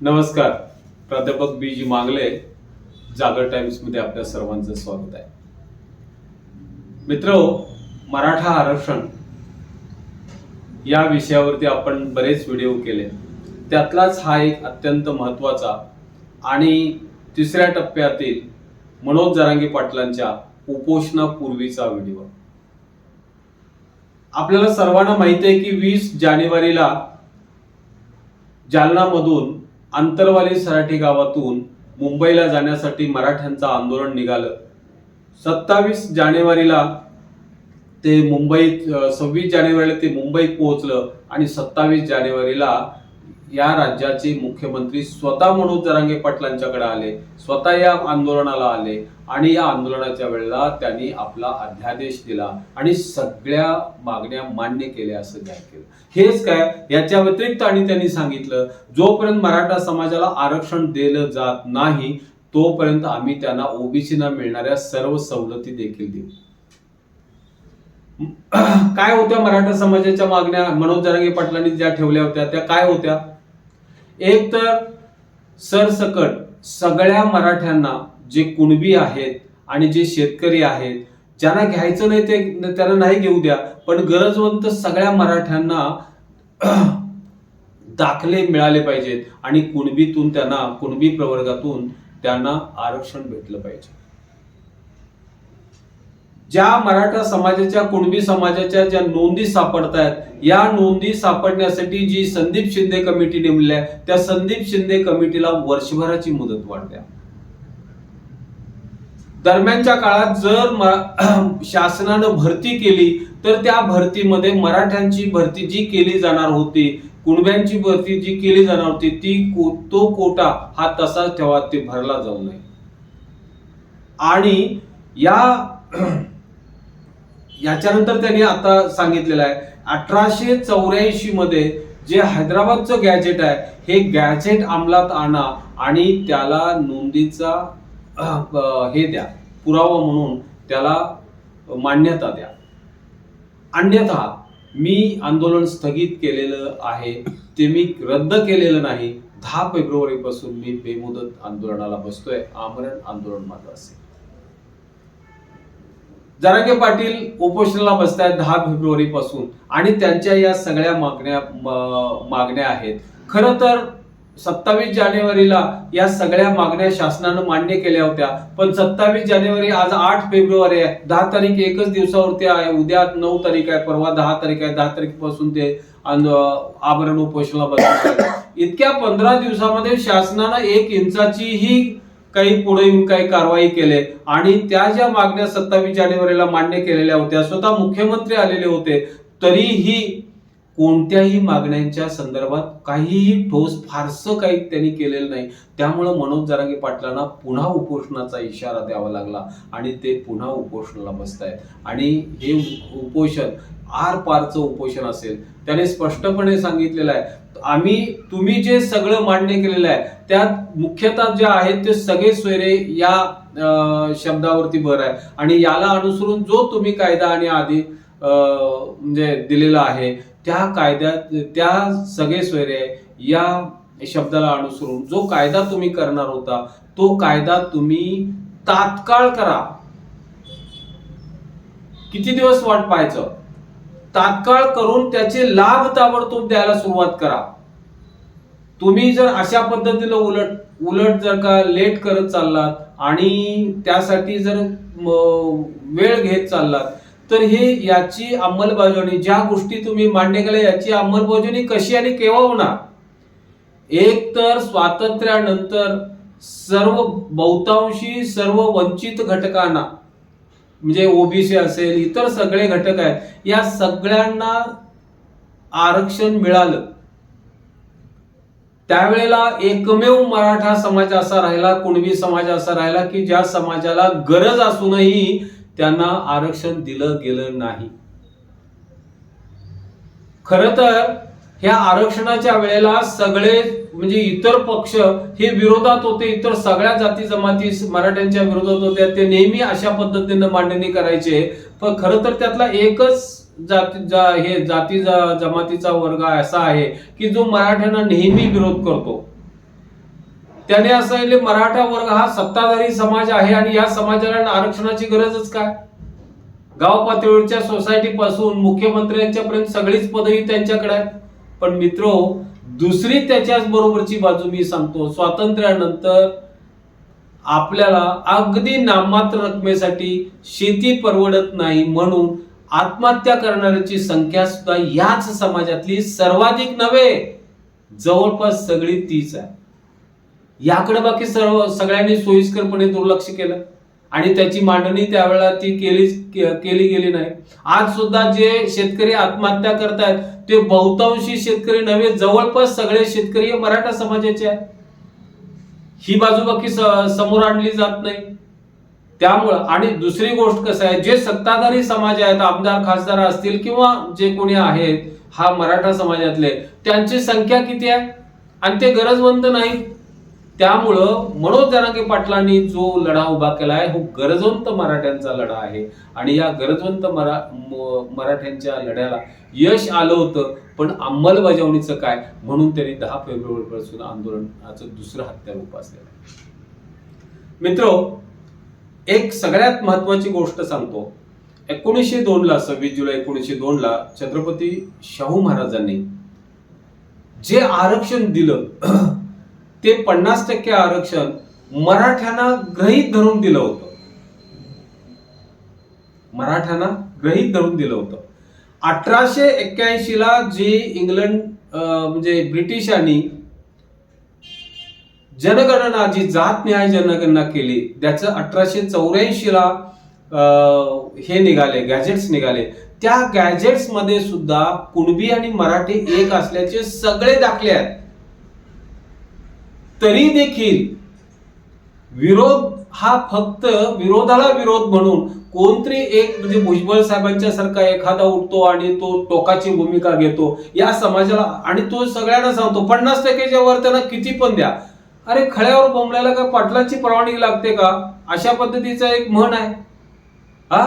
नमस्कार. प्राध्यापक बी जी मांगले जागर टाइम्समध्ये आपल्या सर्वांचं स्वागत आहे. मित्र मराठा आरक्षण या विषयावरती आपण बरेच व्हिडिओ केले. त्यातलाच हा एक अत्यंत महत्त्वाचा आणि तिसऱ्या टप्प्यातील मनोज जरांगी पाटलांच्या उपोषणापूर्वीचा व्हिडिओ. आपल्याला सर्वांना माहिती आहे की वीस जानेवारीला जालनामधून आंतरवाली सराठी गावातून मुंबईला जाण्यासाठी मराठ्यांचं आंदोलन निघालं. सत्तावीस जानेवारीला ते मुंबईत सव्वीस जानेवारीला ते मुंबईत पोहोचलं आणि सत्तावीस जानेवारीला या राज्याचे मुख्यमंत्री स्वतः मनोज जरांगे पाटलांच्याकडे आले स्वतः या आंदोलनाला आले आणि या आंदोलनाच्या वेळेला त्यांनी आपला अध्यादेश दिला आणि सगळ्या मागण्या मान्य केल्या असं जाहीर केलं. हेच काय? याच्या व्यतिरिक्त आणि त्यांनी सांगितलं जोपर्यंत मराठा समाजाला आरक्षण दिलं जात नाही तोपर्यंत आम्ही त्यांना ओबीसीना मिळणाऱ्या सर्व सवलती देखील देऊ. काय होत्या मराठा समाजाच्या मागण्या? मनोज जरांगे पाटलांनी ज्या ठेवल्या होत्या त्या काय होत्या? एक तर सरसकट सगळ्या मराठ्यांना जे कुणबी आहेत आणि जे शेतकरी आहेत ज्यांना घ्यायचं नाही ते त्यांना नाही घेऊ द्या पण गरजवंत सगळ्या मराठ्यांना दाखले मिळाले पाहिजेत आणि कुणबीतून त्यांना कुणबी प्रवर्गातून त्यांना आरक्षण भेटलं पाहिजे. ज्या मराठा समाजाच्या कुणबी समाजाच्या ज्या नोंदी सापडत या नोंदी सापडण्यासाठी जी संदीप शिंदे कमिटी नेमली आहे त्या संदीप शिंदे कमिटीला वर्षभराची मुदत वाढल्या दरम्यानच्या काळात जर शासनानं भरती केली तर त्या भरतीमध्ये मराठ्यांची भरती जी केली जाणार होती कुणब्यांची भरती जी केली जाणार होती ती को- तो कोटा हा तसाच ठेवा ते भरला जाऊ नये. आणि या याच्यानंतर त्यांनी आता सांगितलेलं आहे अठराशे चौऱ्याऐंशी मध्ये जे हैदराबादचं गॅजेट आहे हे गॅजेट अंमलात आणा आणि त्याला नोंदीचा हे द्या पुरावा म्हणून त्याला मान्यता द्या. अन्यथा मी आंदोलन स्थगित केलेलं आहे ते मी रद्द केलेलं नाही. दहा फेब्रुवारीपासून मी बेमुदत आंदोलनाला बसतोय आमरण आंदोलन माझं असेल. जरांगे पाटील उपोषणाला बसतायत दहा फेब्रुवारी पासून आणि त्यांच्या या सगळ्या मागण्या मागण्या आहेत. खर तर सत्तावीस जानेवारीला या सगळ्या मागण्या शासनानं मान्य केल्या होत्या पण सत्तावीस जानेवारी आज आठ फेब्रुवारी आहे. दहा तारीख एकच दिवसावरती आहे. उद्या नऊ तारीख आहे परवा दहा तारीख आहे. दहा तारीखपासून ते आभरण उपोषणाला बसतात इतक्या पंधरा दिवसामध्ये शासनानं एक इंचाचीही काही पुढे येऊन काही कारवाई केले. आणि त्या ज्या मागण्या सत्तावीस जानेवारीला मान्य केलेल्या होत्या स्वतः मुख्यमंत्री आलेले होते तरीही कोणत्याही मागण्यांच्या संदर्भात काहीही ठोस फारसं काही त्यांनी केलेलं नाही. त्यामुळं मनोज जरांगे पाटलांना पुन्हा उपोषणाचा इशारा द्यावा लागला आणि ते पुन्हा उपोषणाला बसतायत. आणि हे उपोषण आर पारचं उपोषण असेल त्याने स्पष्टपणे सांगितलेलं आहे. आम्ही तुम्ही जे सगळं मान्य केलेलं आहे त्यात मुख्यतः जे आहेत ते सगळे सोयरे या शब्दावरती भर आहे. आणि याला अनुसरून जो तुम्ही कायदा आणि आधी अं, म्हणजे दिलेला आहे त्या कायद्यात त्या सगळे सोयरे या शब्दाला अनुसरून जो कायदा तुम्ही करणार होता तो कायदा तुम्ही तात्काळ करा. किती दिवस वाट पाहायचं? तात्काळ करून त्याचे लाभ ताबडतोब द्यायला सुरुवात करा. तुम्ही जर अशा पद्धतीनं उलट उलट जर का लेट करत चाललात आणि त्यासाठी जर वेळ घेत चाललात तर हे याची अंमलबजावणी ज्या गोष्टी तुम्ही मान्य केल्या याची अंमलबजावणी कशी आणि केव्हा होणार? एक तर स्वातंत्र्यानंतर सर्व बहुतांशी सर्व वंचित घटकांना म्हणजे ओबीसी असेल इतर सगळे घटक आहेत या सगळ्यांना आरक्षण मिळालं. त्यावेळेला एकमेव मराठा समाज असा राहिला कुणबी समाज असा राहिला की ज्या समाजाला गरज असूनही त्यांना आरक्षण दिलं गेलं नाही. खर तर ह्या आरक्षणाच्या वेळेला सगळे म्हणजे इतर पक्ष हे विरोधात होते इतर सगळ्या जाती जमाती मराठ्यांच्या विरोधात होत्या ते नेहमी अशा पद्धतीनं मांडणी करायचे. पण खरं तर त्यातला एकच जाती जा हे जाती जा- जमातीचा वर्ग असा आहे की जो मराठ्यांना नेहमी विरोध करतो. त्याने असं सांगितले मराठा वर्ग हा सत्ताधारी समाज आहे आणि या समाजाला आरक्षणाची गरजच काय? गाव पातळीवरच्या सोसायटी पासून मुख्यमंत्र्यांच्या पर्यंत सगळीच पदवी त्यांच्याकडे आहेत. पण मित्र दुसरी त्याच्याच बरोबरची बाजू मी सांगतो. स्वातंत्र्यानंतर आपल्याला अगदी नाममात्र रकमेसाठी शेती परवडत नाही म्हणून आत्महत्या करणाऱ्यांची संख्या सुद्धा याच समाजातली सर्वाधिक नव्हे. जवळपास सगळी तीच आहे. याकडे बाकी सर्व सगळ्यांनी सोयीस्करपणे दुर्लक्ष केलं. आणि त्याची मांडणी त्यावेळेला ती केली केली गेली नाही. आज सुद्धा जे शेतकरी आत्महत्या करतायत ते बहुतांशी शेतकरी नव्हे जवळपास सगळे शेतकरी हे मराठा समाजाचे आहेत. ही बाजू बाकी समोर आणली जात नाही. त्यामुळं आणि दुसरी गोष्ट कसं आहे जे सत्ताधारी समाज आहेत आमदार खासदार असतील किंवा जे कोणी आहेत हा मराठा समाजातले त्यांची संख्या किती आहे? आणि ते गरजवंत नाही त्यामुळं मनोज जरांगे पाटलांनी जो लढा उभा केला आहे हो गरजवंत मराठ्यांचा लढा आहे. आणि या गरजवंत मरा मराठ्यांच्या लढ्याला यश आलं होतं पण अंमलबजावणीचं काय? म्हणून त्यांनी दहा फेब्रुवारीपासून आंदोलनाचं दुसरं हत्यार उपासलेलं आहे. मित्रो एक सगळ्यात महत्वाची गोष्ट सांगतो. एकोणीसशे दोन ला सव्वीस जुलै एकोणीसशे दोन ला छत्रपती शाहू महाराजांनी जे आरक्षण दिलं ते पन्नास टक्के आरक्षण मराठ्यांना ग्रहित धरून दिलं होतं. मराठ्यांना ग्रहित धरून दिलं होतं. अठराशे एक्क्याऐंशी ला जे इंग्लंड म्हणजे ब्रिटिशांनी जनगणना जी जात न्याय जनगणना केली त्याचं अठराशे चौऱ्याऐंशी ला अं, हे निघाले गॅजेट्स निघाले. त्या गॅजेट्समध्ये सुद्धा कुणबी आणि मराठी एक असल्याचे सगळे दाखले आहेत. तरी देखील विरोध हा फक्त विरोधाला विरोध म्हणून कोणतरी एक म्हणजे भुजबळ साहेबांच्या सारखा एखादा उठतो आणि तो टोकाची भूमिका घेतो. या समाजाला आणि तो सगळ्यांना सांगतो पन्नास टक्केच्या वर त्यांना किती पण द्या. अरे खळ्यावर बोंबल्याला का पाटलाची परवानगी लागते का? अशा पद्धतीचा एक म्हण आहे. हा?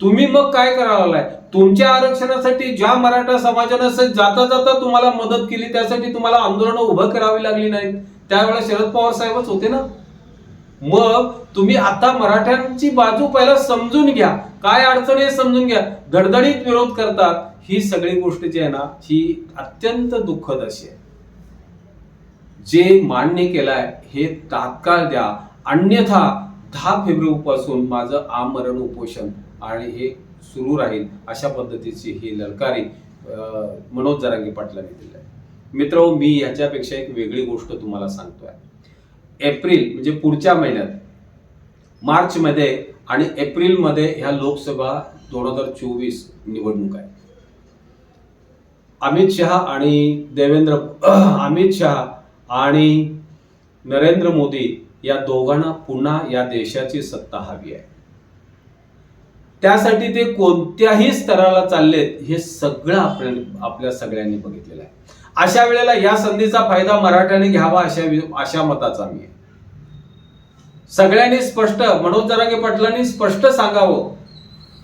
तुम्ही मग काय करायला तुमच्या आरक्षणासाठी ज्या मराठा समाजानं जाता जाता तुम्हाला मदत केली त्यासाठी तुम्हाला आंदोलनं उभं करावी लागली नाहीत. त्यावेळेला शरद पवार साहेबच होते ना. मग तुम्ही आता मराठ्यांची बाजू पहिला समजून घ्या. काय अडचण आहे समजून घ्या. धडधडीत विरोध करतात. ही सगळी गोष्ट जी आहे ना ही अत्यंत दुःखद अशी आहे. जे मान्य केलाय हे तात्काळ द्या. अन्यथा दहा फेब्रुवारी पासून माझं आमरण उपोषण आणि हे सुरू राहील अशा पद्धतीची ही ललकारी अं, मनोज जरांगे पाटलांनी दिली आहे. मित्र मी याच्यापेक्षा एक वेगळी गोष्ट तुम्हाला सांगतोय. एप्रिल म्हणजे पुढच्या महिन्यात मार्च मध्ये आणि एप्रिलमध्ये ह्या लोकसभा दोन हजार चोवीस निवडणूक आहे. अमित शहा आणि देवेंद्र अमित शहा आणि नरेंद्र मोदी या दोघांना पुन्हा या देशाची सत्ता हवी आहे. त्यासाठी ते कोणत्याही स्तराला चाललेत हे सगळं आपण आपल्या सगळ्यांनी बघितलेलं आहे. अशा वेळेला या संधीचा फायदा मराठ्याने घ्यावा अशा अशा मताचा मी. सगळ्यांनी स्पष्ट मनोज जरांगे पाटलांनी स्पष्ट सांगावं.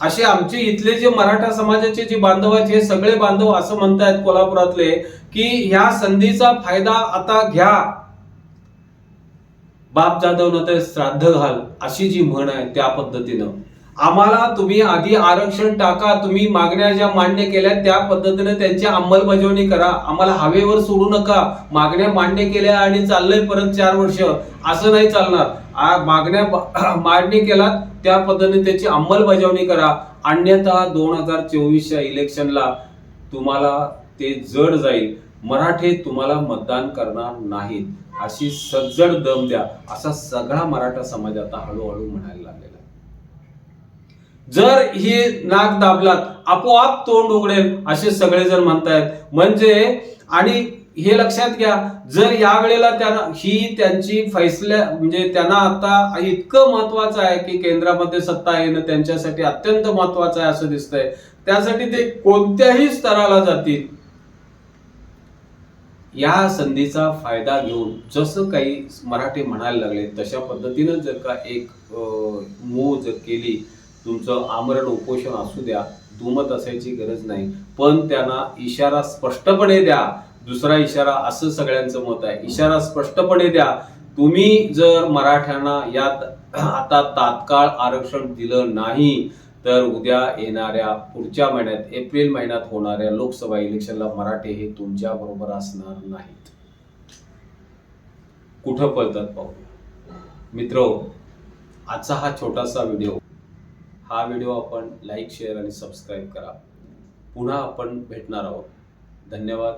असे आमचे इथले जे मराठा समाजाचे जे बांधव आहेत हे सगळे बांधव असं म्हणतायत कोल्हापुरातले की ह्या संधीचा फायदा आता घ्या. बाप जाधव न ते श्राद्ध घाल अशी जी म्हण आहे त्या पद्धतीनं. आम्हाला तुम्ही आधी आरक्षण टाका तुम्ही मागण्या ज्या मान्य केल्या त्या पद्धतीने त्यांची अंमलबजावणी करा. आम्हाला हवेवर सोडू नका. मागण्या मान्य केल्या आणि चाललंय परत चार वर्ष. असं नाही चालणार. मागण्या मान्य केलात त्या पद्धतीने त्याची अंमलबजावणी करा. अन्यथा दोन हजार चोवीसच्या इलेक्शनला तुम्हाला ते जड जाईल. मराठे तुम्हाला मतदान करणार नाहीत. अशी सज्जड दम द्या. असा सगळा मराठा समाज आता हळूहळू म्हणायला लागलेला जर ही नाक दाबलात आपोआप तोंड उघडेल असे सगळेजण म्हणतायत. म्हणजे आणि हे लक्षात घ्या जर या वेळेला त्यांना ही त्यांची फैसल्या म्हणजे त्यांना आता इतकं महत्वाचं आहे की केंद्रामध्ये सत्ता येणं त्यांच्यासाठी अत्यंत महत्वाचं आहे असं दिसतंय. त्यासाठी ते कोणत्याही स्तराला जातील. या संधीचा फायदा घेऊन जसं काही मराठी म्हणायला लागले तशा पद्धतीनं जर का एक मूव जर केली तुमचं आमरण उपोषण असू द्या दुमत असायची गरज नाही. पण त्यांना इशारा स्पष्टपणे द्या. दुसरा इशारा असं सगळ्यांचं मत आहे. इशारा स्पष्टपणे द्या. तुम्ही जर मराठ्यांना यात आता तात्काळ आरक्षण दिलं नाही तर उद्या येणाऱ्या पुढच्या महिन्यात एप्रिल महिन्यात होणाऱ्या लोकसभा इलेक्शनला मराठे हे तुमच्या बरोबर असणार नाहीत. कुठं पळतात पाहू. मित्र आजचा हा छोटासा व्हिडिओ हा व्हिडिओ आपण लाईक शेअर आणि सबस्क्राईब करा. पुन्हा आपण भेटणार आहोत. धन्यवाद.